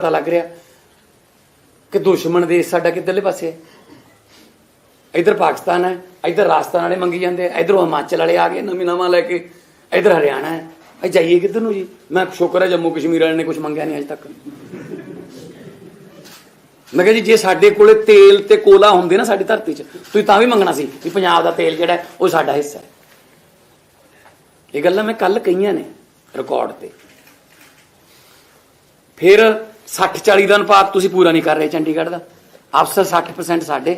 ਪਤਾ ਲੱਗ ਰਿਹਾ ਕਿ ਦੁਸ਼ਮਣ ਦੇਸ਼ ਸਾਡਾ ਕਿੱਧਰਲੇ ਪਾਸੇ ਹੈ। ਇਧਰ ਪਾਕਿਸਤਾਨ ਹੈ, ਇਧਰ ਰਾਜਸਥਾਨ ਵਾਲੇ ਮੰਗੀ ਜਾਂਦੇ ਆ, ਇਧਰੋਂ ਹਿਮਾਚਲ ਵਾਲੇ ਆ ਗਏ, ਨਵੀਂ ਨਵਾਂ ਲੈ ਕੇ, ਇਧਰ ਹਰਿਆਣਾ ਹੈ। ਇਹ ਜਾਈਏ ਕਿੱਧਰ ਨੂੰ ਜੀ? ਮੈਂ ਸ਼ੁਕਰ ਹੈ ਜੰਮੂ ਕਸ਼ਮੀਰ ਵਾਲੇ ਨੇ ਕੁਝ ਮੰਗਿਆ ਨਹੀਂ ਅਜੇ ਤੱਕ। ਮੈਂ ਕਿਹਾ ਜੀ, ਜੇ ਸਾਡੇ ਕੋਲੇ ਤੇਲ ਤੇ ਕੋਲਾ ਹੁੰਦੇ ਨਾ ਸਾਡੀ ਧਰਤੀ 'ਚ, ਤੁਸੀਂ ਤਾਂ ਵੀ ਮੰਗਣਾ ਸੀ ਵੀ ਪੰਜਾਬ ਦਾ ਤੇਲ ਜਿਹੜਾ ਉਹ ਸਾਡਾ ਹਿੱਸਾ ਹੈ। ਇਹ ਗੱਲਾਂ ਮੈਂ ਕੱਲ ਕਹੀਆਂ ਨੇ ਰਿਕਾਰਡ ਤੇ। ਫਿਰ 60 40 ਦਾ ਅਨੁਪਾਤ ਤੁਸੀਂ ਪੂਰਾ ਨਹੀਂ ਕਰ ਰਹੇ ਚੰਡੀਗੜ੍ਹ ਦਾ। ਅਫਸਰ 60% ਸਾਡੇ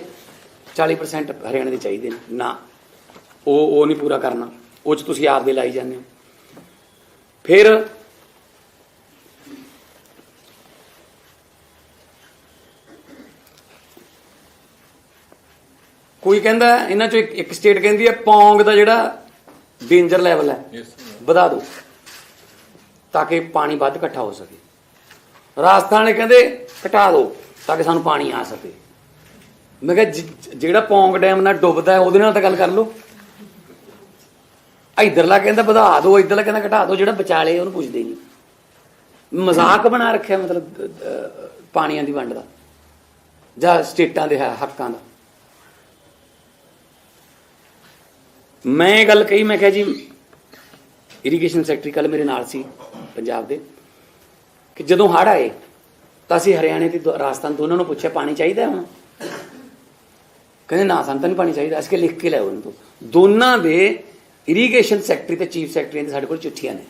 40% ਹਰਿਆਣੇ ਦੇ ਚਾਹੀਦੇ ਨੇ। ਨਾ ਉਹ ਉਹ ਨਹੀਂ ਪੂਰਾ ਕਰਨਾ। ਉਹ ਚ ਤੁਸੀਂ ਆਪ ਦੇ ਲਾਈ ਜਾਂਦੇ ਹੋ। ਫਿਰ ਕੋਈ ਕਹਿੰਦਾ ਇਹਨਾਂ ਚੋਂ ਇੱਕ ਇੱਕ ਸਟੇਟ ਕਹਿੰਦੀ ਹੈ ਪੌਂਗ ਦਾ ਜਿਹੜਾ ਡੇਂਜਰ ਲੈਵਲ ਹੈ ਵਧਾ ਦਿਓ ਤਾਂ ਕਿ ਪਾਣੀ ਵੱਧ ਇਕੱਠਾ ਹੋ ਸਕੇ। ਰਾਜਸਥਾਨ ਵਾਲੇ ਕਹਿੰਦੇ, ਘਟਾ ਦਿਓ ਤਾਂ ਕਿ ਸਾਨੂੰ ਪਾਣੀ ਆ ਸਕੇ। ਮੈਂ ਕਿਹਾ ਜਿਹੜਾ ਪੌਂਗ ਡੈਮ ਨਾਲ ਡੁੱਬਦਾ, ਉਹਦੇ ਨਾਲ ਤਾਂ ਗੱਲ ਕਰ ਲਓ। ਇਧਰਲਾ ਕਹਿੰਦਾ, ਵਧਾ ਦਿਓ ਇਧਰਲਾ ਕਹਿੰਦਾ, ਘਟਾ ਦਿਓ ਜਿਹੜਾ ਵਿਚਾਲੇ ਉਹਨੂੰ ਪੁੱਛਦੇ ਨਹੀਂ। ਮਜ਼ਾਕ ਬਣਾ ਰੱਖਿਆ, ਮਤਲਬ ਪਾਣੀਆਂ ਦੀ ਵੰਡ ਦਾ, ਜਾਂ ਸਟੇਟਾਂ ਦੇ ਹ- ਹੱਕਾਂ ਦਾ। ਮੈਂ ਇਹ ਗੱਲ ਕਹੀ, ਮੈਂ ਕਿਹਾ ਜੀ ਇਰੀਗੇਸ਼ਨ ਸੈਕਟਰੀ ਕੱਲ ਮੇਰੇ ਨਾਲ ਸੀ, ਪੰਜਾਬ ਦੇ। ਕਿ ਜਦੋਂ ਹੜ੍ਹ ਆਏ, ਤਾਂ ਅਸੀਂ ਹਰਿਆਣੇ ਤੇ ਦੋ- ਰਾਜਸਥਾਨ ਦੋਨਾਂ ਨੂੰ ਪੁੱਛਿਆ, ਪਾਣੀ ਚਾਹੀਦਾ ਹੁਣ? ਕਹਿੰਦੇ, ਨਾ, ਸਾਨੂੰ ਤਾਂ ਨਹੀਂ ਪਾਣੀ ਚਾਹੀਦਾ, ਅਸੀਂ ਕਿ ਲਿਖ ਕੇ ਲਿਆਓ ਇਹਨਾਂ ਤੋਂ। ਦੋਨਾਂ ਦੇ ਇਰੀਗੇਸ਼ਨ ਸੈਕਟਰੀ ਤੇ ਚੀਫ ਸੈਕਟਰੀ ਦੇ ਸਾਡੇ ਕੋਲ ਚਿੱਠੀਆਂ ਨੇ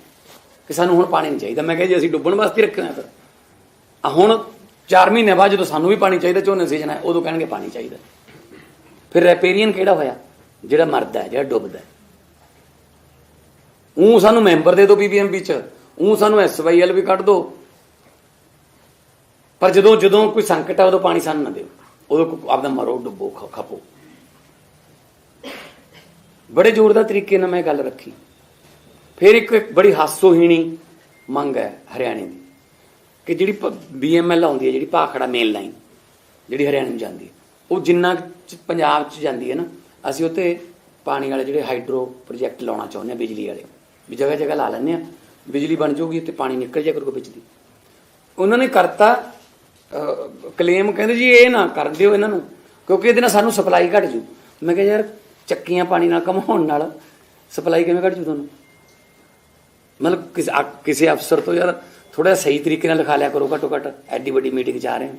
ਕਿ ਸਾਨੂੰ ਹੁਣ ਪਾਣੀ ਨਹੀਂ ਚਾਹੀਦਾ। ਮੈਂ ਕਿਹਾ, ਜੀ ਅਸੀਂ ਡੁੱਬਣ ਵਾਸਤੇ ਰੱਖਿਆ ਫਿਰ ਆ ਹੁਣ 4 ਮਹੀਨੇ ਬਾਅਦ ਜਦੋਂ ਸਾਨੂੰ ਵੀ ਪਾਣੀ ਚਾਹੀਦਾ ਝੋਨੇ ਸੀਜ਼ਨ ਹੈ ਉਦੋਂ ਕਹਿਣਗੇ ਪਾਣੀ ਚਾਹੀਦਾ। ਫਿਰ ਰੈਪੇਰੀਅਨ ਕਿਹੜਾ ਹੋਇਆ? ਜਿਹੜਾ ਮਰਦਾ ਹੈ, ਜਿਹੜਾ ਡੁੱਬਦਾ ਹੈ। ਉਹ ਸਾਨੂੰ ਮੈਂਬਰ ਦੇ ਦਿਓ ਬੀਬੀਐਮਬੀ ਚ। ਉਹ ਸਾਨੂੰ ਐਸਵਾਈਐਲ ਵੀ ਕੱਢ ਦਿਓ। ਪਰ ਜਦੋਂ ਜਦੋਂ ਕੋਈ ਸੰਕਟ ਆ, ਉਦੋਂ ਪਾਣੀ ਸਾਨੂੰ ਨਾ ਦਿਓ। ਉਦੋਂ ਆਪਦਾ ਮਰੋ, ਡੁੱਬੋ, ਖ- ਖਪੋ। ਬੜੇ ਜ਼ੋਰਦਾਰ ਤਰੀਕੇ ਨਾਲ ਮੈਂ ਗੱਲ ਰੱਖੀ। ਫਿਰ ਇੱਕ ਬੜੀ ਹਾਸੋਹੀਣੀ ਮੰਗ ਹੈ ਹਰਿਆਣੇ ਦੀ ਕਿ ਜਿਹੜੀ ਬੀਐਮਐਲ ਆਉਂਦੀ ਹੈ, ਜਿਹੜੀ ਭਾਖੜਾ ਮੇਨ ਲਾਈਨ ਜਿਹੜੀ ਹਰਿਆਣੇ ਨੂੰ ਜਾਂਦੀ ਹੈ, ਉਹ ਜਿੰਨਾ ਕੁ ਪੰਜਾਬ ਚ ਜਾਂਦੀ ਹੈ ਨਾ, ਅਸੀਂ ਉੱਤੇ ਪਾਣੀ ਵਾਲੇ ਜਿਹੜੇ ਹਾਈਡਰੋ ਪ੍ਰੋਜੈਕਟ ਲਾਉਣਾ ਚਾਹੁੰਦੇ ਆ ਬਿਜਲੀ ਵਾਲੇ। ਵੀ ਜਗ੍ਹਾ ਜਗ੍ਹਾ ਲਾ ਲੈਂਦੇ ਆ ਬਿਜਲੀ ਬਣ ਜਾਊਗੀ ਤੇ ਪਾਣੀ ਨਿਕਲ ਜਾਇਆ ਕਰੂਗਾ ਵਿੱਚ ਦੀ ਉਹਨਾਂ ਨੇ ਕਰਤਾ ਕਲੇਮ ਕਹਿੰਦੇ ਜੀ ਇਹ ਨਾ ਕਰ ਦਿਓ ਇਹਨਾਂ ਨੂੰ, ਕਿਉਂਕਿ ਇਹਦੇ ਨਾਲ ਸਾਨੂੰ ਸਪਲਾਈ ਘਟ ਜੂ। ਮੈਂ ਕਿਹਾ ਯਾਰ, ਚੱਕੀਆਂ ਪਾਣੀ ਨਾਲ ਕਮਾਉਣ ਨਾਲ ਸਪਲਾਈ ਕਿਵੇਂ ਘਟ ਜੂ ਤੁਹਾਨੂੰ? ਮਤਲਬ ਕਿਸੇ ਅਫਸਰ ਤੋਂ ਯਾਰ ਥੋੜਾ ਸਹੀ ਤਰੀਕੇ ਨਾਲ ਲਿਖਾ ਲਿਆ ਕਰੋ ਘੱਟੋ ਘੱਟ, ਐਡੀ ਵੱਡੀ ਮੀਟਿੰਗ ਜਾ ਰਹੇ ਹਾਂ।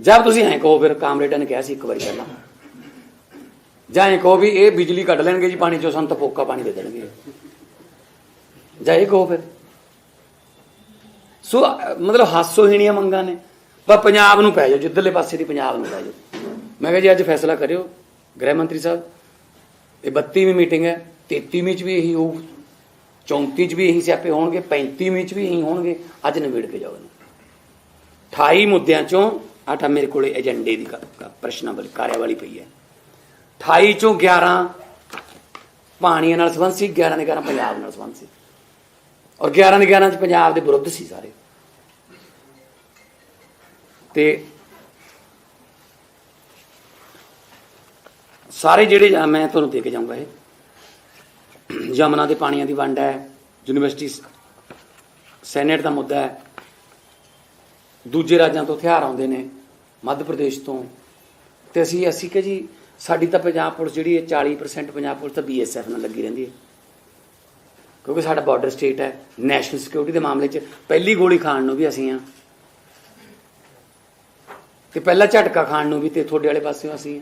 ਜਦ ਤੁਸੀਂ ਐਂ ਕਹੋ ਫਿਰ ਕਾਮਰੇਡਾਂ ਨੇ ਕਿਹਾ ਸੀ ਇੱਕ ਵਾਰੀ ਪਹਿਲਾਂ। ਜਾਂ ਐਂ ਕਹੋ ਵੀ ਇਹ ਬਿਜਲੀ ਕੱਢ ਲੈਣਗੇ ਜੀ ਪਾਣੀ ਚੋਂ, ਸਾਨੂੰ ਤਾਂ ਫੋਕਾ ਪਾਣੀ ਦੇ ਦੇਣਗੇ। ਜਾਂ ਇਹ ਕਹੋ ਫਿਰ। ਸੋ, ਮਤਲਬ ਹਾਸੋਹੀਣੀਆਂ ਮੰਗਾਂ ਨੇ। ਪਰ ਪੰਜਾਬ ਨੂੰ ਪੈ ਜਾਓ, ਜਿੱਧਰਲੇ ਪਾਸੇ ਦੀ ਪੰਜਾਬ ਨੂੰ ਪੈ ਜਾਓ। ਮੈਂ ਕਿਹਾ ਜੀ, ਅੱਜ ਫੈਸਲਾ ਕਰਿਓ, ਗ੍ਰਹਿ ਮੰਤਰੀ ਸਾਹਿਬ। ਇਹ 32ਵੀਂ ਮੀਟਿੰਗ ਹੈ 33ਵੀਂ ਚ ਵੀ ਇਹੀ ਹੋਊ 34 ਚ ਵੀ ਇਹੀ ਸਿਆਪੇ ਹੋਣਗੇ 35ਵੀਂ ਚ ਵੀ ਇਹੀ ਹੋਣਗੇ, ਅੱਜ ਨਿਬੇੜ ਕੇ ਜਾਓ ਇਹਨੂੰ। 28 ਮੁੱਦਿਆਂ ਚੋਂ ਆਟਾ ਮੇਰੇ ਕੋਲੇ ਏਜੰਡੇ ਦੀ ਕ- ਕ- ਪ੍ਰਸ਼ਨਾਵਲੀ ਕਾਰਿਆਵਲੀ ਪਈ ਹੈ। 28 ਚੋਂ 11 ਪਾਣੀਆਂ ਨਾਲ ਸੰਬੰਧ ਸੀ 11 ਦੇ 11 ਪੰਜਾਬ ਨਾਲ ਸੰਬੰਧ ਸੀ। ਔਰ 11 ਦੇ 11 ਚ ਪੰਜਾਬ ਦੇ ਵਿਰੁੱਧ ਸੀ ਸਾਰੇ। ਤੇ ਸਾਰੇ ਜਿਹੜੇ ਮੈਂ ਤੁਹਾਨੂੰ ਦੇ ਕੇ ਜਾਊਂਗਾ ਇਹ। ਯਮਨਾ ਦੇ ਪਾਣੀਆਂ ਦੀ ਵੰਡ ਹੈ, ਯੂਨੀਵਰਸਿਟੀ ਸੈਨੇਟ ਦਾ ਮੁੱਦਾ ਹੈ। ਦੂਜੇ ਰਾਜਾਂ ਤੋਂ ਹਥਿਆਰ ਆਉਂਦੇ ਨੇ, ਮੱਧ ਪ੍ਰਦੇਸ਼ ਤੋਂ। ਤੇ ਅਸੀਂ ਅਸੀਂ ਕਿ ਜੀ, ਸਾਡੀ ਤਾਂ ਪੰਜਾਬ ਪੁਲਿਸ ਜਿਹੜੀ ਹੈ 40% ਪੰਜਾਬ ਪੁਲਿਸ ਤਾਂ ਬੀਐਸਐਫ ਨਾਲ ਲੱਗੀ ਰਹਿੰਦੀ ਹੈ। ਕਿਉਂਕਿ ਸਾਡਾ ਬਾਰਡਰ ਸਟੇਟ ਹੈ ਨੈਸ਼ਨਲ ਸਿਕਿਉਰਿਟੀ ਦੇ ਮਾਮਲੇ 'ਚ ਪਹਿਲੀ ਗੋਲੀ ਖਾਣ ਨੂੰ ਵੀ ਅਸੀਂ ਆ ਤੇ ਪਹਿਲਾ ਝਟਕਾ ਖਾਣ ਨੂੰ ਵੀ ਤੇ ਤੁਹਾਡੇ ਵਾਲੇ ਪਾਸਿਓਂ ਅਸੀਂ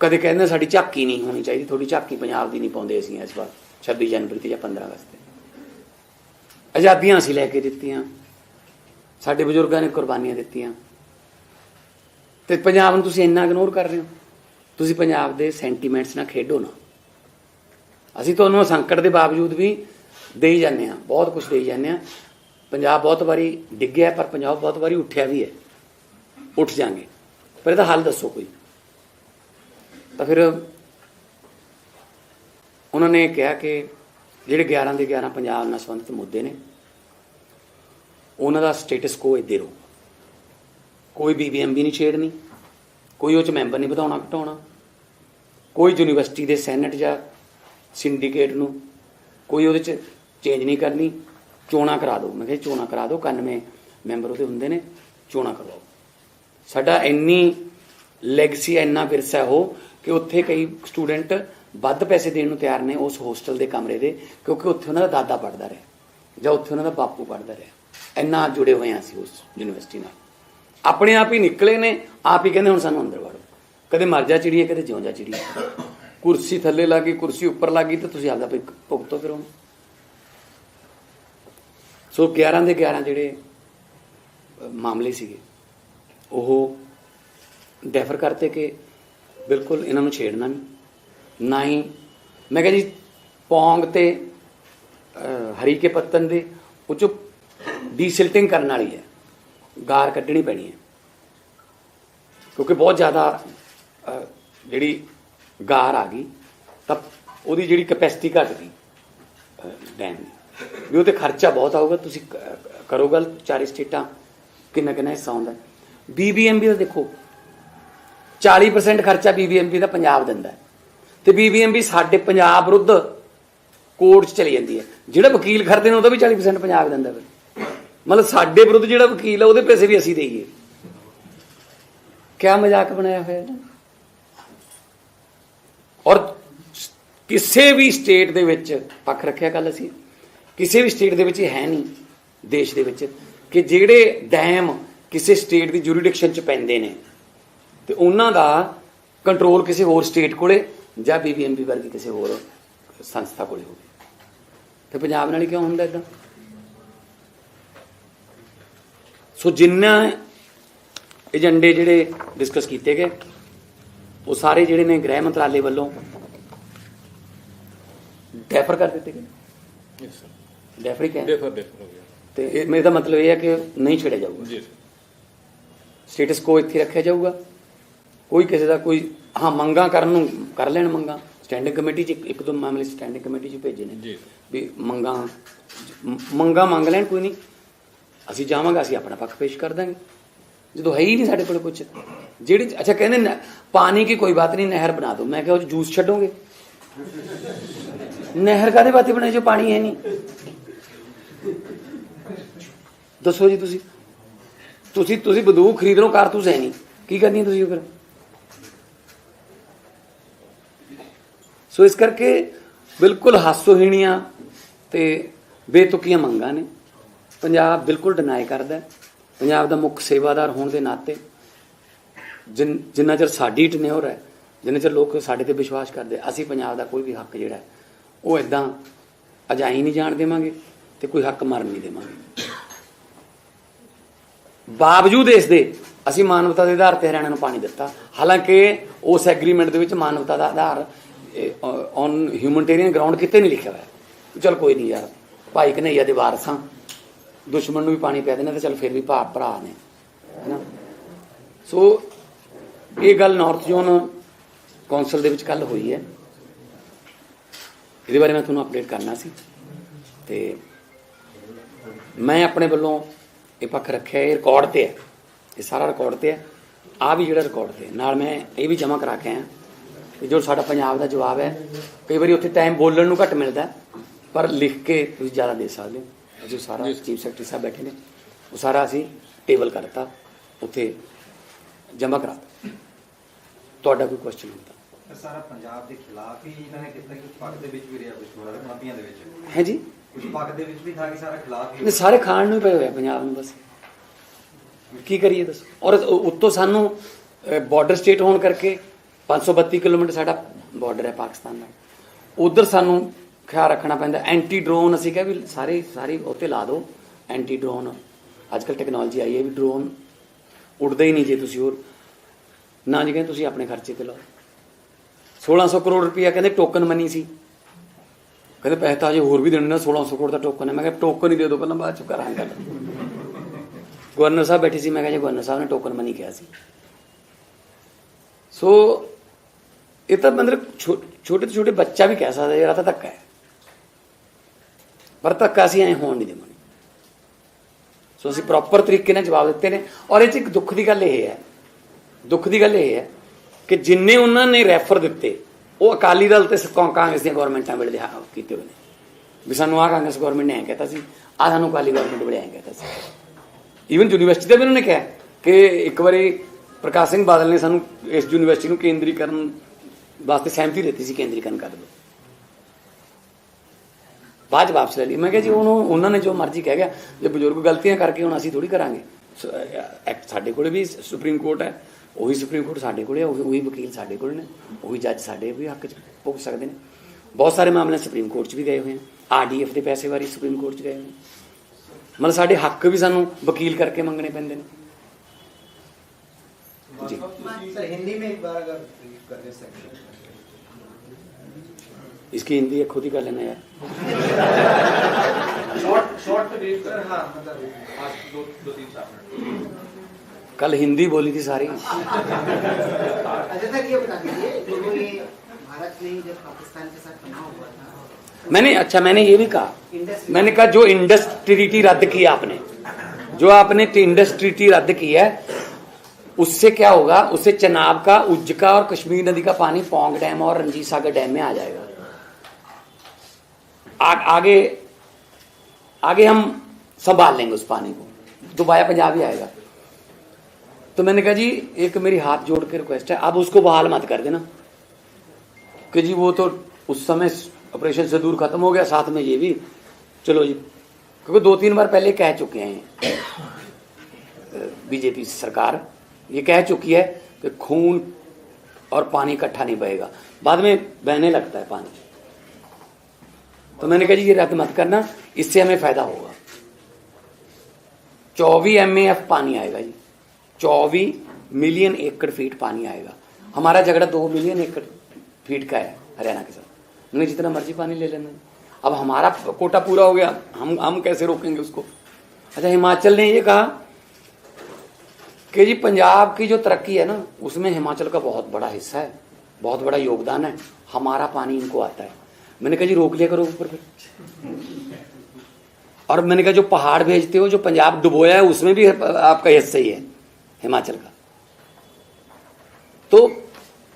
ਕਦੇ ਕਹਿੰਦੇ ਸਾਡੀ ਝਾਕੀ ਨਹੀਂ ਹੋਣੀ ਚਾਹੀਦੀ, ਤੁਹਾਡੀ ਝਾਕੀ ਪੰਜਾਬ ਦੀ ਨਹੀਂ ਪਾਉਂਦੇ ਅਸੀਂ ਇਸ ਵਾਰ 26 ਜਨਵਰੀ ਤੇ ਜਾਂ 15 ਅਗਸਤ ਤੇ। ਆਜ਼ਾਦੀਆਂ ਅਸੀਂ ਲੈ ਕੇ ਦਿੱਤੀਆਂ, ਸਾਡੇ ਬਜ਼ੁਰਗਾਂ ਨੇ ਕੁਰਬਾਨੀਆਂ ਦਿੱਤੀਆਂ। ਤੇ ਪੰਜਾਬ ਨੂੰ ਤੁਸੀਂ ਇੰਨਾ ਇਗਨੋਰ ਕਰ ਰਹੇ ਹੋ, ਤੁਸੀਂ ਪੰਜਾਬ ਦੇ ਸੈਂਟੀਮੈਂਟਸ ਨਾਲ ਖੇਡੋ ਨਾ। ਅਸੀਂ ਤੁਹਾਨੂੰ ਸੰਕਟ ਦੇ ਬਾਵਜੂਦ ਵੀ ਦੇਈ ਜਾਂਦੇ ਆ ਬਹੁਤ ਕੁਝ ਦੇਈ ਜਾਂਦੇ ਆ ਪੰਜਾਬ ਬਹੁਤ ਵਾਰੀ ਡਿੱਗਿਆ, ਪਰ ਪੰਜਾਬ ਬਹੁਤ ਵਾਰੀ ਉੱਠਿਆ ਵੀ ਹੈ। ਉੱਠ ਜਾਾਂਗੇ। ਪਰ ਇਹਦਾ ਹੱਲ ਦੱਸੋ ਕੋਈ। ਤਾਂ ਫਿਰ ਉਹਨਾਂ ਨੇ ਕਿਹਾ ਕਿ ਜਿਹੜੇ 11 ਦੇ 11 ਪੰਜਾਬ ਨਾਲ ਸੰਬੰਧਿਤ ਮੁੱਦੇ ਨੇ, ਉਹਨਾਂ ਦਾ ਸਟੇਟਸ ਕੋ ਇੱਦੇ ਰਹੋ ਕੋਈ ਬੀਬੀਐਮਬੀ ਨਹੀਂ ਛੇੜਨੀ, ਕੋਈ ਉਹ ਚ ਮੈਂਬਰ ਨਹੀਂ ਵਧਾਉਣਾ ਘਟਾਉਣਾ, ਕੋਈ ਯੂਨੀਵਰਸਿਟੀ ਦੇ ਸੈਨੇਟ ਜਾਂ ਸਿੰਡੀਕੇਟ ਨੂੰ ਕੋਈ ਉਹਦੇ ਚ ਚੇਂਜ ਨਹੀਂ ਕਰਨੀ, ਚੋਣਾਂ ਕਰਾ ਦਿਓ। ਮੈਂ ਕਿਹਾ ਜੀ ਚੋਣਾਂ ਕਰਾ ਦਿਓ 91 ਮੈਂਬਰ ਉਹਦੇ ਹੁੰਦੇ ਨੇ, ਚੋਣਾਂ ਕਰਵਾਓ। ਸਾਡਾ ਇੰਨੀ ਲੈਗਸੀ ਇੰਨਾ ਵਿਰਸਾ ਉਹ ਕਿ ਉੱਥੇ ਕਈ ਸਟੂਡੈਂਟ ਵੱਧ ਪੈਸੇ ਦੇਣ ਨੂੰ ਤਿਆਰ ਨੇ ਉਸ ਹੋਸਟਲ ਦੇ ਕਮਰੇ ਦੇ, ਕਿਉਂਕਿ ਉੱਥੇ ਉਹਨਾਂ ਦਾ ਦਾਦਾ ਪੜਦਾ ਰਿਹਾ, ਜਾਂ ਉੱਥੇ ਉਹਨਾਂ ਦਾ ਬਾਪੂ ਪੜਦਾ ਰਿਹਾ। ਇੰਨਾ ਜੁੜੇ ਹੋਏ ਹਾਂ ਅਸੀਂ ਉਸ ਯੂਨੀਵਰਸਿਟੀ ਨਾਲ। ਆਪਣੇ ਆਪ ਹੀ ਨਿਕਲੇ ਨੇ, ਆਪ ਹੀ ਕਹਿੰਦੇ ਹੁਣ ਸਾਨੂੰ ਅੰਦਰ ਵੜੋ। ਕਦੇ ਮਰ ਜਾ ਚਿੜੀਏ ਕਦੇ ਜਿਉਂ ਜਾ ਚਿੜੀਏ ਕੁਰਸੀ ਥੱਲੇ ਲੱਗੀ ਕੁਰਸੀ ਉੱਪਰ ਲੱਗੀ ਤੇ ਤੁਸੀਂ ਆਪਦਾ ਭੁਗ- ਭੁਗਤੋ ਫਿਰ ਉਹਨੂੰ ਸੋ 11 ਦੇ 11 ਜਿਹੜੇ ਮਾਮਲੇ ਸੀਗੇ। ਉਹ ਡੈਫਰ ਕਰਤੇ ਕਿ ਬਿਲਕੁਲ ਇਹਨਾਂ ਨੂੰ ਛੇੜਨਾ ਨਹੀਂ। ਨਾ ਹੀ ਮੈਂ ਕਿਹਾ ਜੀ ਪੌਂਗ ਤੇ ਅ, ਹਰੀ ਕੇ ਪੱਤਨ ਦੇ ਉਹ ਚੋਂ ਡੀਸਿਲਟਿੰਗ ਕਰਨ ਵਾਲੀ ਹੈ। ਗਾਰ ਕੱਢਣੀ ਪੈਣੀ ਹੈ। ਕਿਉਂਕਿ ਬਹੁਤ ਜ਼ਿਆਦਾ ਜਿਹੜੀ ਗਾਰ ਆ ਗਈ ਤਾਂ ਉਹਦੀ ਜਿਹੜੀ ਕਪੈਸਿਟੀ ਘਟ ਗਈ ਡੈਮ ਦੀ। ਵੀ ਉਹ ਤੇ ਖਰਚਾ ਬਹੁਤ ਆਊਗਾ ਤੁਸੀਂ ਕਰੋ ਗੱਲ ਚਾਰੇ ਸਟੇਟਾਂ ਕਿੰਨਾ ਕਿੰਨਾ ਹਿੱਸਾ ਹੁੰਦਾ ਬੀਬੀਐਮਬੀ ਦਾ ਦੇਖੋ 40% ਖਰਚਾ ਬੀਬੀਐਮਬੀ ਦਾ ਪੰਜਾਬ ਦਿੰਦਾ ਹੈ। ਤੇ ਬੀਬੀਐਮਬੀ ਸਾਡੇ ਪੰਜਾਬ ਵਿਰੁੱਧ ਕੋਰਟ 'ਚ ਚਲੀ ਜਾਂਦੀ ਹੈ। ਜਿਹੜਾ ਵਕੀਲ ਖਰਦੇ ਨੇ, ਉਹਦਾ ਵੀ 40% ਪੰਜਾਬ ਦਿੰਦਾ ਫਿਰ ਮਤਲਬ ਸਾਡੇ ਵਿਰੁੱਧ ਜਿਹੜਾ ਵਕੀਲ ਹੈ ਉਹਦੇ ਪੈਸੇ ਵੀ ਅਸੀਂ ਦੇਈਏ। ਕਿਆ ਮਜ਼ਾਕ ਬਣਾਇਆ ਹੋਇਆ ਹੈ ਔਰ ਕਿਸੇ ਵੀ ਸਟੇਟ ਦੇ ਵਿੱਚ, ਪੱਖ ਰੱਖਿਆ ਕੱਲ ਅਸੀਂ, ਕਿਸੇ ਵੀ ਸਟੇਟ ਦੇ ਵਿੱਚ ਇਹ ਹੈ ਨਹੀਂ, ਦੇਸ਼ ਦੇ ਵਿੱਚ, ਕਿ ਜਿਹੜੇ ਡੈਮ ਕਿਸੇ ਸਟੇਟ ਦੀ ਜੁਰੀਡਿਕਸ਼ਨ ਚ ਪੈਂਦੇ ਨੇ। ਤੇ ਉਹਨਾਂ ਦਾ ਕੰਟਰੋਲ ਕਿਸੇ ਹੋਰ ਸਟੇਟ ਕੋਲੇ ਜਾਂ ਬੀਬੀਐਮਬੀ ਵਰਗੀ ਕਿਸੇ ਹੋਰ ਸੰਸਥਾ ਕੋਲੇ ਹੋਵੇ। ਤੇ ਪੰਜਾਬ ਨਾਲ ਕਿਉਂ ਹੁੰਦਾ ਇਦਾਂ ਸੋ ਜਿੰਨਾ ਏਜੰਡੇ ਜਿਹੜੇ ਡਿਸਕਸ ਕੀਤੇ ਗਏ ਉਹ ਸਾਰੇ ਜਿਹੜੇ ਨੇ ਗ੍ਰਹਿ ਮੰਤਰਾਲੇ ਵੱਲੋਂ ਡੈਫਰ ਕਰ ਦਿੱਤੇ ਗਏ। ਯੈਸ ਸਰ ਡੈਫਰ ਹੀ ਕਹਿੰਦੇ ਡਿਫਰ ਡਿਫਰ ਹੋ ਗਿਆ। ਤੇ ਇਹ ਮੇਰਾ ਮਤਲਬ ਇਹ ਹੈ ਕਿ ਨਹੀਂ ਛੇੜਿਆ ਜਾਊਗਾ। ਜੀ ਸਰ ਸਟੇਟਸ ਕੋ ਇੱਥੇ ਰੱਖਿਆ ਜਾਊਗਾ। ਕੋਈ ਕਿਸੇ ਦਾ ਕੋਈ ਹਾਂ ਮੰਗਾ ਕਰਨ ਨੂੰ ਕਰ ਲੈਣ ਮੰਗਾ। ਸਟੈਂਡਿੰਗ ਕਮੇਟੀ ਚ ਇੱਕ- ਦੋ ਮਾਮਲੇ ਸਟੈਂਡਿੰਗ ਕਮੇਟੀ ਚ ਭੇਜੇ ਨੇ। ਜੀ। ਵੀ ਮੰਗਾ ਮੰਗਾ ਮੰਗ ਲੈਣ ਕੋਈ ਨਹੀਂ। ਅਸੀਂ ਜਾਵਾਂਗੇ ਅਸੀਂ ਆਪਣਾ ਪੱਖ ਪੇਸ਼ ਕਰ ਦਾਂਗੇ। ਜਦੋਂ ਹੈ ਹੀ ਨਹੀਂ ਸਾਡੇ ਕੋਲ ਕੁਝ ਜਿਹੜੀ ਅੱਛਾ ਕਹਿੰਦੇ ਪਾਣੀ ਕੀ ਕੋਈ ਬਾਤ ਨਹੀਂ ਨਹਿਰ ਬਣਾ ਦਿਓ। ਮੈਂ ਕਿਹਾ ਉਹ ਜੂਸ ਛੱਡੋਗੇ? ਨਹਿਰ ਕਾਦੇ ਬਾਤੇ ਬਣਾਈ ਜੋ ਪਾਣੀ ਹੈ ਨਹੀਂ? ਦੱਸੋ ਜੀ ਤੁਸੀਂ। ਤੁਸੀਂ ਤੁਸੀਂ ਬੰਦੂਕ ਖਰੀਦ ਲਓ ਕਾਰਤੂਸ ਹੈ ਨਹੀਂ। ਕੀ ਕਰਨੀ ਤੁਸੀਂ ਉਹ ਫਿਰ? ਸੋ ਇਸ ਕਰਕੇ ਬਿਲਕੁਲ ਹਾਸੋਹੀਣੀਆਂ ਤੇ ਬੇਤੁਕੀਆਂ ਮੰਗਾਂ ਨੇ। ਪੰਜਾਬ ਬਿਲਕੁਲ ਡਿਨਾਈ ਕਰਦਾ ਪੰਜਾਬ ਦਾ ਮੁੱਖ ਸੇਵਾਦਾਰ ਹੋਣ ਦੇ ਨਾਤੇ ਜਿਨ- ਜਿੰਨਾ ਚਿਰ ਸਾਡੀ ਟਨਿਓਰ ਹੈ, ਜਿੰਨਾ ਚਿਰ ਲੋਕ ਸਾਡੇ ਤੇ ਵਿਸ਼ਵਾਸ ਕਰਦੇ, ਅਸੀਂ ਪੰਜਾਬ ਦਾ ਕੋਈ ਵੀ ਹੱਕ ਜਿਹੜਾ ਉਹ ਇਦਾਂ ਅਜਾਈ ਨਹੀਂ ਜਾਣ ਦੇਵਾਂਗੇ ਤੇ ਕੋਈ ਹੱਕ ਮਰਨ ਨਹੀਂ ਦੇਵਾਂਗੇ। ਬਾਵਜੂਦ ਇਸ ਦੇ ਅਸੀਂ ਮਾਨਵਤਾ ਦੇ ਆਧਾਰ ਤੇ ਹਰਿਆਣਾ ਨੂੰ ਪਾਣੀ ਦਿੱਤਾ। ਹਾਲਾਂਕਿ ਉਸ ਐਗਰੀਮੈਂਟ ਦੇ ਵਿੱਚ ਮਾਨਵਤਾ ਦਾ ਆਧਾਰ ਔਨ ਹਿਊਮਨਟੇਰੀਅਨ ਗਰਾਊਂਡ ਕਿਤੇ ਨਹੀਂ ਲਿਖਿਆ ਹੋਇਆ। ਚਲ ਕੋਈ ਨਹੀਂ ਯਾਰ, ਭਾਈ ਕਨਈਆ ਦੇ ਵਾਰਸਾਂ ਦੁਸ਼ਮਣ ਨੂੰ ਵੀ ਪਾਣੀ ਪਿਆ ਦੇਣਾ ਤੇ ਚਲ ਫਿਰ ਵੀ ਭਾ, ਭਰਾ ਨੇ, ਹੈਨਾ? ਸੋ ਇਹ ਗੱਲ ਨਾਰਥ ਜ਼ੋਨ ਕੌਂਸਲ ਦੇ ਵਿੱਚ ਕੱਲ ਹੋਈ ਹੈ। ਇਹਦੇ ਬਾਰੇ ਮੈਂ ਤੁਹਾਨੂੰ ਅਪਡੇਟ ਕਰਨਾ ਸੀ। ਤੇ ਮੈਂ ਆਪਣੇ ਵੱਲੋਂ ਇਹ ਪੱਖ ਰੱਖਿਆ ਇਹ ਰਿਕਾਰਡ ਤੇ ਹੈ। ਇਹ ਸਾਰਾ ਰਿਕਾਰਡ ਤੇ ਹੈ। ਆ ਵੀ ਜਿਹੜਾ ਰਿਕਾਰਡ ਤੇ ਹੈ। ਨਾਲ ਮੈਂ ਇਹ ਵੀ ਜਮ੍ਹਾਂ ਕਰਾ ਕੇ ਆਇਆ ਕਿ ਜੋ ਸਾਡਾ ਪੰਜਾਬ ਦਾ ਜਵਾਬ ਹੈ ਕਈ ਵਾਰੀ ਉੱਥੇ ਟਾਈਮ ਬੋਲਣ ਨੂੰ ਘੱਟ ਮਿਲਦਾ ਪਰ ਲਿਖ ਕੇ ਤੁਸੀਂ ਜ਼ਿਆਦਾ ਦੇ ਸਕਦੇ ਹੋ। ਜੋ ਸਾਰਾ ਚੀਫ ਸੈਕਟਰੀ ਸਾਹਿਬ ਬੈਠੇ ਨੇ ਉਹ ਸਾਰਾ ਅਸੀਂ ਟੇਬਲ ਕਰਤਾ ਉੱਥੇ ਜਮ੍ਹਾਂ ਕਰਾਤਾ ਤੁਹਾਡਾ ਕੋਈ ਕੁਐਸਚਨ ਹੁੰਦਾ? ਸਾਰਾ ਪੰਜਾਬ ਦੇ ਖਿਲਾਫ ਹੀ ਇਹਨਾਂ ਨੇ ਕੀਤਾ ਕਿ ਪੱਕ ਦੇ ਵਿੱਚ ਵੀ ਰਿਹਾ ਜਿਹਾ ਮਾਪੀਆਂ ਦੇ ਵਿੱਚ। ਹੈ ਜੀ? ਪੱਕ ਦੇ ਵਿੱਚ ਵੀ ਥਾ ਕਿ ਸਾਰਾ ਖਿਲਾਫ ਹੀ ਸਾਰੇ ਖਾਣ ਨੂੰ ਹੀ ਪਏ ਹੋਏ ਪੰਜਾਬ ਨੂੰ ਬਸ। ਕੀ ਕਰੀਏ ਦੱਸੋ? ਔਰ ਉੱਤੋਂ ਸਾਨੂੰ ਬਾਰਡਰ ਸਟੇਟ ਹੋਣ ਕਰਕੇ 532 ਕਿਲੋਮੀਟਰ ਸਾਡਾ ਬਾਰਡਰ ਹੈ ਪਾਕਿਸਤਾਨ ਨਾਲ ਉਧਰ ਸਾਨੂੰ ਖਿਆਲ ਰੱਖਣਾ ਪੈਂਦਾ ਐਂਟੀ ਡਰੋਨ ਅਸੀਂ ਕਿਹਾ ਵੀ ਸਾਰੇ ਸਾਰੇ ਉੱਤੇ ਲਾ ਦਿਓ ਐਂਟੀ ਡਰੋਨ ਅੱਜ ਕੱਲ ਟੈਕਨੋਲੋਜੀ ਆਈ ਹੈ ਵੀ ਡਰੋਨ ਉੱਡਦਾ ਹੀ ਨਹੀਂ ਜੇ ਤੁਸੀਂ ਹੋਰ। ਨਾ ਜੀ ਕਹਿੰਦੇ ਤੁਸੀਂ ਆਪਣੇ ਖਰਚੇ ਤੇ ਲਾਓ। 1600 ਕਰੋੜ ਰੁਪਇਆ ਕਹਿੰਦੇ ਟੋਕਨ ਮਨੀ ਸੀ। ਕਹਿੰਦੇ ਪੈਸੇ ਤਾਂ ਅਜੇ ਹੋਰ ਵੀ ਦੇਣੇ ਨੇ 1600 ਕਰੋੜ ਦਾ ਟੋਕਨ ਹੈ। ਮੈਂ ਕਿਹਾ ਟੋਕਨ ਹੀ ਦੇ ਦਿਓ, ਪਹਿਲਾਂ ਬਾਅਦ ਚ ਕਰਾਂਗੇ। ਗੱਲ ਗਵਰਨਰ ਸਾਹਿਬ ਬੈਠੇ ਸੀ, ਮੈਂ ਕਿਹਾ ਜੀ ਗਵਰਨਰ ਸਾਹਿਬ ਨੇ ਟੋਕਨ ਮਨੀ ਕਿਹਾ ਸੀ। ਸੋ ਇਹ ਤਾਂ ਮਤਲਬ ਛੋ- ਛੋਟੇ ਤੋਂ ਛੋਟੇ ਬੱਚਾ ਵੀ ਕਹਿ ਸਕਦਾ ਜਿਹੜਾ ਤਾਂ ਧੱਕਾ ਹੈ। ਪਰ ਧੱਕਾ ਅਸੀਂ ਐ ਹੋਣ ਨਹੀਂ ਦੇਵਾਂਗੇ। ਸੋ ਅਸੀਂ ਪ੍ਰੋਪਰ ਤਰੀਕੇ ਨਾਲ ਜਵਾਬ ਦਿੱਤੇ ਨੇ। ਔਰ ਇਹ ਚ ਇੱਕ ਦੁੱਖ ਦੀ ਗੱਲ ਇਹ ਹੈ, ਦੁੱਖ ਦੀ ਗੱਲ ਇਹ ਹੈ ਕਿ ਜਿੰਨੇ ਉਹਨਾਂ ਨੇ ਰੈਫਰ ਦਿੱਤੇ ਉਹ ਅਕਾਲੀ ਦਲ ਤੇ ਸ- ਕਾਂਗਰਸ ਦੀਆਂ ਗਵਰਨਮੈਂਟਾਂ ਵੇਲੇ ਕੀਤੇ ਹੋਏ ਨੇ। ਵੀ ਸਾਨੂੰ ਆ ਕਾਂਗਰਸ ਗਵਰਨਮੈਂਟ ਨੇ ਐਂ ਕਹਤਾ ਸੀ ਆ ਸਾਨੂੰ ਕਾਲੀ ਗਵਰਨਮੈਂਟ ਐਂ ਗਿਆ ਸੀ। ਈਵਨ ਯੂਨੀਵਰਸਿਟੀ ਦਾ ਵੀ ਉਹਨਾਂ ਨੇ ਕਿਹਾ ਕਿ ਇੱਕ ਵਾਰੀ ਪ੍ਰਕਾਸ਼ ਸਿੰਘ ਬਾਦਲ ਨੇ ਸਾਨੂੰ ਇਸ ਯੂਨੀਵਰਸਿਟੀ ਨੂੰ ਕੇਂਦਰੀਕਰਨ ਵਾਸਤੇ ਸਹਿਮਤੀ ਦਿੱਤੀ ਸੀ, ਕੇਂਦਰੀਕਰਨ ਕਰ ਦਿਓ। ਬਾਅਦ 'ਚ ਵਾਪਸ ਲੈ ਲਈ। ਮੈਂ ਕਿਹਾ ਜੀ, ਉਹਨੂੰ ਉਹਨਾਂ ਨੇ ਜੋ ਮਰਜ਼ੀ ਕਹਿ ਗਿਆ। ਜੇ ਬਜ਼ੁਰਗ ਗਲਤੀਆਂ ਕਰਕੇ ਹੁਣ ਅਸੀਂ ਥੋੜੀ ਕਰਾਂਗੇ। ਸਾਡੇ ਕੋਲੇ ਵੀ ਸੁਪਰੀਮ ਕੋਰਟ ਹੈ। ਉਹੀ ਸੁਪਰੀਮ ਕੋਰਟ ਸਾਡੇ ਕੋਲੇ ਹੈ ਉਹੀ ਉਹੀ ਵਕੀਲ ਸਾਡੇ ਕੋਲ ਨੇ ਉਹੀ ਜੱਜ ਸਾਡੇ ਵੀ ਹੱਕ 'ਚ ਭੁਗਤ ਸਕਦੇ ਨੇ ਬਹੁਤ ਸਾਰੇ ਮਾਮਲੇ ਸੁਪਰੀਮ ਕੋਰਟ 'ਚ ਵੀ ਗਏ ਹੋਏ ਆ ਆਰਡੀਐਫ ਦੇ ਪੈਸੇ ਵਾਰੀ ਸੁਪਰੀਮ ਕੋਰਟ 'ਚ ਗਏ ਹੋਏ ਨੇ ਮਤਲਬ ਸਾਡੇ ਹੱਕ ਵੀ ਸਾਨੂੰ ਵਕੀਲ ਕਰਕੇ ਮੰਗਣੇ ਪੈਂਦੇ ਨੇ ਜੀ सर हिंदी में एक बार अगर brief कर दे सकते इसकी हिंदी है खुद ही कर लेना यार शॉर्ट शॉर्ट ब्रीफ सर हाँ मतलब आज दो दो तीन चार मिनट कल हिंदी बोली थी सारी। अच्छा के मैंने अच्छा मैंने ये भी कहा। मैंने कहा जो इंडस ट्रीटी रद्द किया आपने जो आपने इंडस ट्रीटी रद्द की है उससे क्या होगा? उससे चनाब का उज्ज का और कश्मीर नदी का पानी पोंग डैम और रंजीत सागर डैम में आ जाएगा। आ, आगे आगे हम संभाल लेंगे उस पानी को। दोबारा पंजाब ही आएगा। तो मैंने कहा जी, एक मेरी हाथ जोड़ के रिक्वेस्ट है, आप उसको बहाल मत कर देना। कि जी, वो तो उस समय ऑपरेशन से दूर खत्म हो गया, साथ में ये भी। चलो जी, क्योंकि दो तीन बार पहले कह चुके हैं बीजेपी सरकार। ये कह चुकी है कि खून और पानी इकट्ठा नहीं बहेगा। बाद में बहने लगता है पानी। तो मैंने कहा जी, ये रद्द मत करना, इससे हमें फ़ायदा होगा। चौबीस एम पानी आएगा जी। चौबीस मिलियन एकड़ फीट पानी आएगा। हमारा झगड़ा दो मिलियन एकड़ फीट का है, हरियाणा के साथ। उन्हें जितना मर्ज़ी पानी ले लेना। अब हमारा कोटा पूरा हो गया, हम हम कैसे रोकेंगे उसको? अच्छा हिमाचल ने ये कहा कि जी, पंजाब की जो तरक्की है ना, उसमें हिमाचल का बहुत बड़ा हिस्सा है, बहुत बड़ा योगदान है। हमारा पानी इनको आता है। मैंने कहा, जी, रोक लिया करो ऊपर फिर। और मैंने कहा, जो पहाड़ भेजते हो, जो पंजाब डुबोया है, उसमें भी आपका हिस्सा ही है। हिमाचल का। तो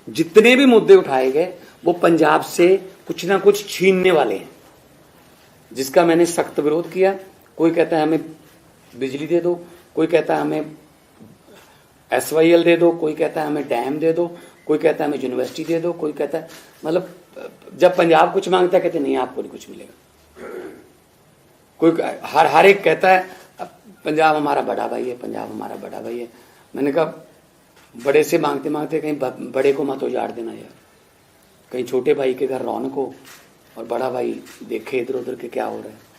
जितने भी मुद्दे उठाए गए, वो पंजाब से कुछ ना कुछ छीनने वाले हैं, जिसका मैंने सख्त विरोध किया। कोई कहता है हमें बिजली दे दो, कोई कहता है हमें एस वाई एल दे दो, कोई कहता है हमें डैम दे दो, कोई कहता है हमें यूनिवर्सिटी दे दो, कोई कहता है मतलब जब पंजाब कुछ माँगता है, कहते नहीं, आपको नहीं कुछ मिलेगा। कोई हर हर एक कहता है पंजाब हमारा बड़ा भाई है, पंजाब हमारा बड़ा भाई है। मैंने कहा बड़े से मांगते मांगते कहीं ब- बड़े को मत उजाड़ देना यार कहीं छोटे भाई के घर रौनक हो और बड़ा भाई देखे इधर उधर के क्या हो रहा है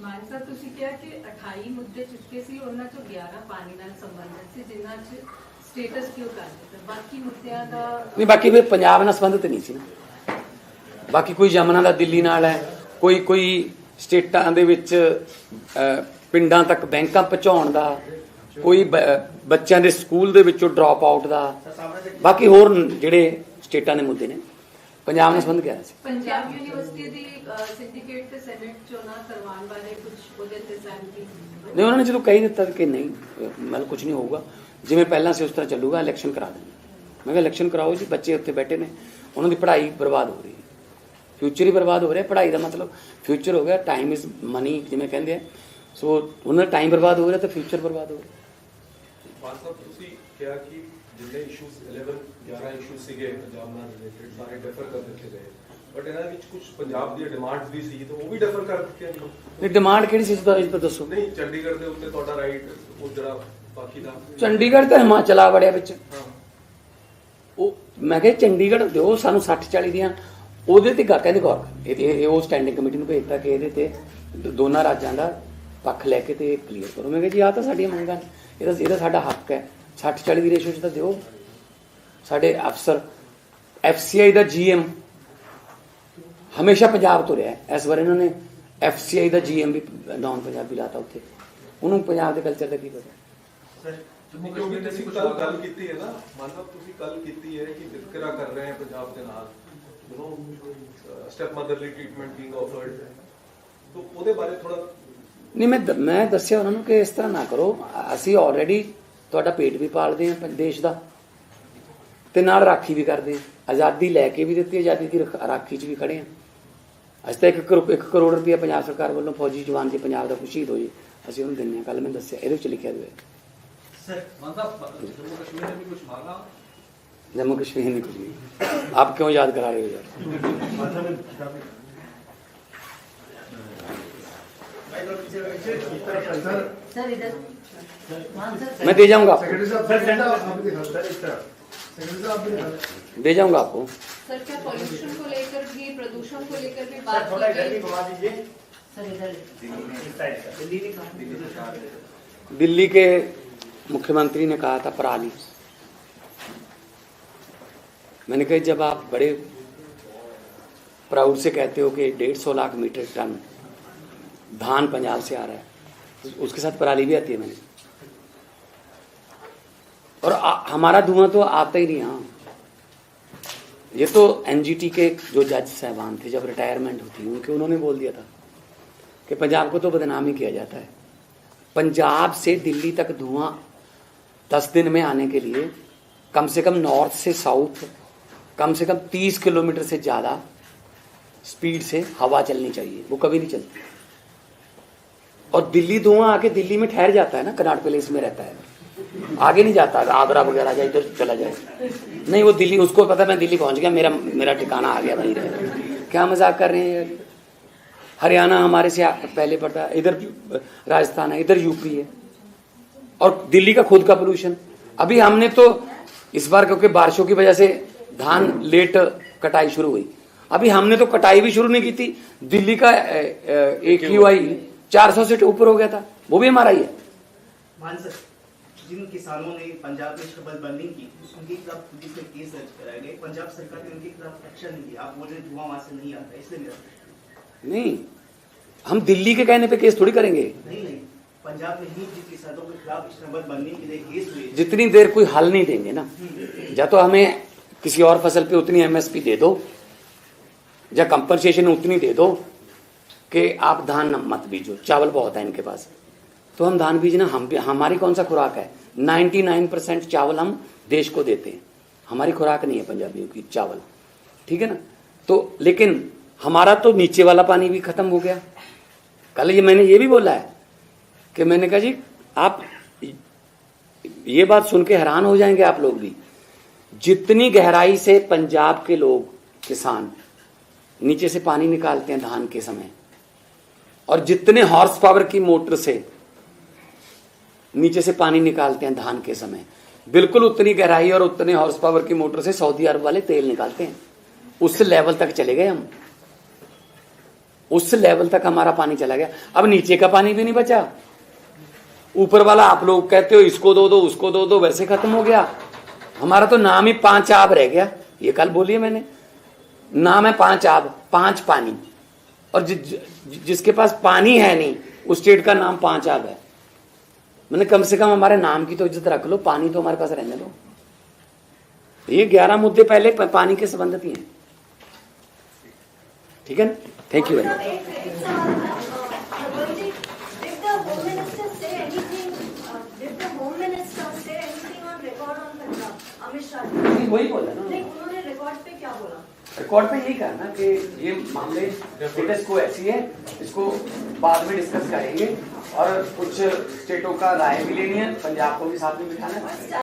ਮਾਨ ਸਾਹਿਬ ਤੁਸੀਂ ਕਿਹਾ ਕਿ 28 ਮੁੱਦੇ ਚੁੱਕੇ ਸੀ ਉਹਨਾਂ ਚੋਂ 11 ਪਾਣੀ ਨਾਲ ਸੰਬੰਧਿਤ ਸੀ ਜਿਨ੍ਹਾਂ 'ਚ ਸਟੇਟਸ ਕਿਉਂ ਕਰ ਦਿੱਤਾ ਬਾਕੀ ਮੁੱਦਿਆਂ ਦਾ ਨਹੀਂ ਬਾਕੀ ਵੀ ਪੰਜਾਬ ਨਾਲ ਸੰਬੰਧਿਤ ਨਹੀਂ ਸੀ ਨਾ ਬਾਕੀ ਕੋਈ ਯਮਨਾ ਦਾ ਦਿੱਲੀ ਨਾਲ ਹੈ ਕੋਈ ਕੋਈ ਸਟੇਟਾਂ ਦੇ ਵਿੱਚ ਅਹ, ਪਿੰਡਾਂ ਤੱਕ ਬੈਂਕਾਂ ਪਹੁੰਚਾਉਣ ਦਾ ਕੋਈ ਬੱਚਿਆਂ ਦੇ ਸਕੂਲ ਦੇ ਵਿੱਚੋਂ ਡ੍ਰੌਪ ਆਊਟ ਦਾ। ਬਾਕੀ ਹੋਰ ਜਿਹੜੇ ਸਟੇਟਾਂ ਦੇ ਮੁੱਦੇ ਨੇ। ਪੰਜਾਬ ਨਾਲ ਸੰਬੰਧ ਗਿਆ ਸੀ ਪੰਜਾਬ ਯੂਨੀਵਰਸਿਟੀ ਦੀ ਸਿੰਡੀਕੇਟ ਤੇ ਸੈਨੇਟ ਚੋਣਾਂ ਕਰਵਾਉਣ ਬਾਰੇ ਕੁਝ ਉਹਦੇ ਤੇ ਸਹਿਮਤੀ ਨਹੀਂ ਉਹਨਾਂ ਨੇ ਜਦੋਂ ਕਹਿ ਦਿੱਤਾ ਕਿ ਨਹੀਂ ਮਤਲਬ ਕੁਝ ਨਹੀਂ ਹੋਊਗਾ ਜਿਵੇਂ ਪਹਿਲਾਂ ਸੀ ਉਸ ਤਰ੍ਹਾਂ ਚੱਲੂਗਾ ਇਲੈਕਸ਼ਨ ਕਰਾ ਦੇਣਾ ਮੈਂ ਕਿਹਾ ਇਲੈਕਸ਼ਨ ਕਰਾਓ ਜੀ ਬੱਚੇ ਉੱਥੇ ਬੈਠੇ ਨੇ ਉਹਨਾਂ ਦੀ ਪੜ੍ਹਾਈ ਬਰਬਾਦ ਹੋ ਰਹੀ ਹੈ। ਫਿਊਚਰ ਹੀ ਬਰਬਾਦ ਹੋ ਰਿਹਾ ਪੜ੍ਹਾਈ ਦਾ ਮਤਲਬ ਫਿਊਚਰ ਹੋ ਗਿਆ ਟਾਈਮ ਇਜ਼ ਮਨੀ ਜਿਵੇਂ ਕਹਿੰਦੇ ਆ। ਸੋ ਉਹਨਾਂ ਦਾ ਟਾਈਮ ਬਰਬਾਦ ਹੋ ਰਿਹਾ ਤਾਂ ਫਿਊਚਰ ਬਰਬਾਦ ਹੋ ਰਿਹਾ। ਮਾਨ ਸਾਹਿਬ ਤੁਸੀਂ ਕਿਹਾ ਕਿ ਜਿੰਨੇ ਇਸ਼ੂਸ 11 11 ਇਸ਼ੂਸ ਸੀਗੇ ਪੰਜਾਬ ਨਾਲ ਰਿਲੇਟਡ ਸਾਰੇ ਡਿਫਰ ਕਰ ਦਿੱਤੇ ਗਏ। ਬਟ ਇਹਨਾਂ ਵਿੱਚ ਕੁਝ ਪੰਜਾਬ ਦੀਆਂ ਡਿਮਾਂਡਸ ਵੀ ਸੀ ਤਾਂ ਉਹ ਵੀ ਡਿਫਰ ਕਰ ਦਿੱਤੀਆਂ ਗਈਆਂ ਇਹ ਡਿਮਾਂਡ ਕਿਹੜੀ ਸੀ ਇਸ ਪਰ ਦੱਸੋ। ਨਹੀਂ ਚੰਡੀਗੜ੍ਹ ਦੇ ਉੱਤੇ ਤੁਹਾਡਾ ਰਾਈਟ ਉਹ ਜਿਹੜਾ ਬਾਕੀ ਦਾ ਚੰਡੀਗੜ੍ਹ ਤਾਂ ਹਿਮਾਚਲ ਆ ਵੜਿਆ ਵਿੱਚ। ਉਹ ਮੈਂ ਕਿਹਾ ਚੰਡੀਗੜ੍ਹ ਦਿਓ ਸਾਨੂੰ 60 40 ਦੀਆਂ ਉਹਦੇ ਤੇ ਗਾ ਕਹਿੰਦੇ ਗੌਰ। ਇਹ ਉਹ ਸਟੈਂਡਿੰਗ ਕਮੇਟੀ ਨੂੰ ਭੇਜਤਾ ਕਿ ਇਹਦੇ ਤੇ ਦੋਨਾਂ ਰਾਜਾਂ ਦਾ ਪੱਖ ਲੈ ਕੇ ਤੇ ਕਲੀਅਰ ਕਰੋ। ਮੈਂ ਕਿਹਾ ਜੀ, ਆਹ ਤਾਂ ਸਾਡੀਆਂ ਮੰਗਾਂ ਇਹਦਾ ਇਹਦਾ ਸਾਡਾ ਹੱਕ ਹੈ। 60 40 ਦੀ ਰੇਸ਼ੋ 'ਚ ਤਾਂ ਦਿਓ। ਸਾਡੇ ਅਫਸਰ ਐਫਸੀਆਈ ਦਾ ਜੀਐਮ ਹਮੇਸ਼ਾ ਪੰਜਾਬ ਤੋਂ ਰਿਹਾ। ਇਸ ਵਾਰ ਇਹਨਾਂ ਨੇ ਐਫਸੀਆਈ ਦਾ ਜੀਐਮ ਵੀ ਨਾਨ ਪੰਜਾਬੀ ਲਾਤਾ ਉੱਥੇ। ਉਹਨੂੰ ਪੰਜਾਬ ਦੇ ਕਲਚਰ ਦਾ ਕੀ ਪਤਾ? ਕਿਉਂਕਿ ਤੁਸੀਂ ਕੱਲ ਗੱਲ ਕੀਤੀ ਹੈ ਨਾ ਮਤਲਬ ਤੁਸੀਂ ਕੱਲ ਕੀਤੀ ਹੈ ਕਿ ਵਿਤਕਰਾ ਕਰ ਰਹੇ ਹੈ ਪੰਜਾਬ ਦੇ ਨਾਲ। You know step motherly treatment being offered ਤਾਂ ਉਹਦੇ ਬਾਰੇ ਥੋੜਾ ਨਹੀਂ ਮੈਂ ਮੈਂ ਦੱਸਿਆ ਉਹਨਾਂ ਨੂੰ ਕਿ ਇਸ ਤਰ੍ਹਾਂ ਨਾ ਕਰੋ। ਅਸੀਂ ਆਲਰੇਡੀ ਤੁਹਾਡਾ ਪੇਟ ਵੀ ਪਾਲਦੇ ਹਾਂ ਦੇਸ਼ ਦਾ। ਤੇ ਨਾਲ ਰਾਖੀ ਵੀ ਕਰਦੇ ਹਾਂ। ਆਜ਼ਾਦੀ ਲੈ ਕੇ ਵੀ ਦਿੱਤੀ ਆਜ਼ਾਦੀ ਦੀ ਰਾਖੀ 'ਚ ਵੀ ਖੜੇ ਹਾਂ। ਅੱਜ ਤਾਂ ਇੱਕ ਕਰੋੜ ਰੁਪਏ ਪੰਜਾਬ ਸਰਕਾਰ ਵੱਲੋਂ ਫੌਜੀ ਜਵਾਨ ਦੀ ਪੰਜਾਬ ਦਾ ਖੁਸ਼ੀਦ ਹੋਈ ਅਸੀਂ ਉਹਨੂੰ ਦਿੰਨੇ ਆ ਕੱਲ ਮੈਂ ਦੱਸਿਆ ਇਹਦੇ ਵਿੱਚ ਲਿਖਿਆ ਹੋਇਆ ਸਰ ਮਤਲਬ ਜੰਮੂ ਕਸ਼ਮੀਰ ਨੇ ਵੀ ਕੁਝ ਮਾਰਾ ਜੰਮੂ ਕਸ਼ਮੀਰ ਨੇ ਕੁਝ ਆਪ ਕਿਉਂ ਯਾਦ ਕਰਾ ਰਹੇ ਹੋ ਯਾਰ? मैं दे जाऊँगा आपको। दे जाऊँगा आपको। सर क्या पॉल्यूशन को लेकर भी प्रदूषण को लेकर भी बात की गई? दिल्ली के मुख्यमंत्री ने कहा था पराली। मैंने कहा जब आप बड़े प्राउड से कहते हो कि डेढ़ सौ लाख मीट्रिक टन धान पंजाब से आ रहा है। तो उसके साथ पराली भी आती है मैंने। और आ, हमारा धुआँ तो आता ही नहीं हाँ। ये तो एनजीटी के जो जज साहबान थे जब रिटायरमेंट होती उनके उन्होंने बोल दिया था कि पंजाब को तो बदनाम ही किया जाता है। पंजाब से दिल्ली तक धुआँ दस दिन में आने के लिए कम से कम नॉर्थ से साउथ कम से कम तीस किलोमीटर से ज़्यादा स्पीड से हवा चलनी चाहिए। वो कभी नहीं चलती। और दिल्ली धुआँ आके दिल्ली में ठहर जाता है ना कनाट पैलेस में रहता है। आगे नहीं जाता आगरा वगैरह जाए इधर चला जाए। नहीं वो दिल्ली उसको पता मैं दिल्ली पहुँच गया मेरा मेरा ठिकाना आ गया वहीं रहे क्या मज़ाक कर रहे हैं यार? हरियाणा हमारे से पहले पड़ता है इधर राजस्थान है इधर यूपी है। और दिल्ली का खुद का पोल्यूशन अभी हमने तो इस बार क्योंकि बारिशों की वजह से धान लेट कटाई शुरू हुई। अभी हमने तो कटाई भी शुरू नहीं की थी। दिल्ली का एक यू आई चार सौ से ऊपर हो गया था। वो भी हमारा ही है। जिन किसानों ने पंजाब में की उनके खिलाफ पुलिस में केस दर्ज कराया गया पंजाब सरकार ने उनके खिलाफ एक्शन नहीं लिया आप बोल रहे धुआँ वहाँ से नहीं आता इसलिए मेरा नहीं हम दिल्ली के कहने पे केस थोड़ी करेंगे। नहीं नहीं पंजाब में ही जिन किसानों के खिलाफ के लिए केस हुए। जितनी देर कोई हल नहीं देंगे ना। या तो हमें किसी और फ़सल पे उतनी एमएसपी दे दो या कंपनसेशन उतनी दे दो। कि आप धान मत बीजो, चावल बहुत है इनके पास। तो हम धान बीजना, हम हमारी कौन सा खुराक है? 99 परसेंट चावल हम देश को देते हैं। हमारी खुराक नहीं है पंजाबियों की चावल। ठीक है ना? तो लेकिन हमारा तो नीचे वाला पानी भी खत्म हो गया। कल ये मैंने ये भी बोला है कि मैंने कहा जी, आप ये बात सुन के हैरान हो जाएँगे आप लोग भी। जितनी गहराई से पंजाब के लोग किसान नीचे से पानी निकालते हैं धान के समय और जितने हॉर्स पावर की मोटर से नीचे से पानी निकालते हैं धान के समय, बिल्कुल उतनी गहराई और उतने हॉर्स पावर की मोटर से सऊदी अरब वाले तेल निकालते हैं। उस लेवल तक चले गए हम। उस लेवल तक हमारा पानी चला गया। अब नीचे का पानी भी नहीं बचा। ऊपर वाला आप लोग कहते हो, इसको दो दो, उसको दो दो, वैसे खत्म हो गया। हमारा तो नाम ही पाँच आब रह गया। ये कल बोलिए मैंने। नाम है पाँच आब, पाँच पानी। और जि, जि, जिसके पास पानी है नहीं उस स्टेट का नाम पाँच आब है। मैंने कम से कम हमारे नाम की तो इज़्ज़त रख लो पानी तो हमारे पास रहने दो। ये ग्यारह मुद्दे पहले पानी के संबंधित ही हैं। ठीक है ना? Thank you very much? वही बोला ना नहीं, उन्होंने रिकॉर्ड पे क्या बोला? रिकॉर्ड पे यही कहा ना कि ये मामले स्टेटस को ऐसी है, इसको बाद में डिस्कस करेंगे और कुछ स्टेटों का राय भी लेनी है, पंजाब को भी साथ में बिठाना है।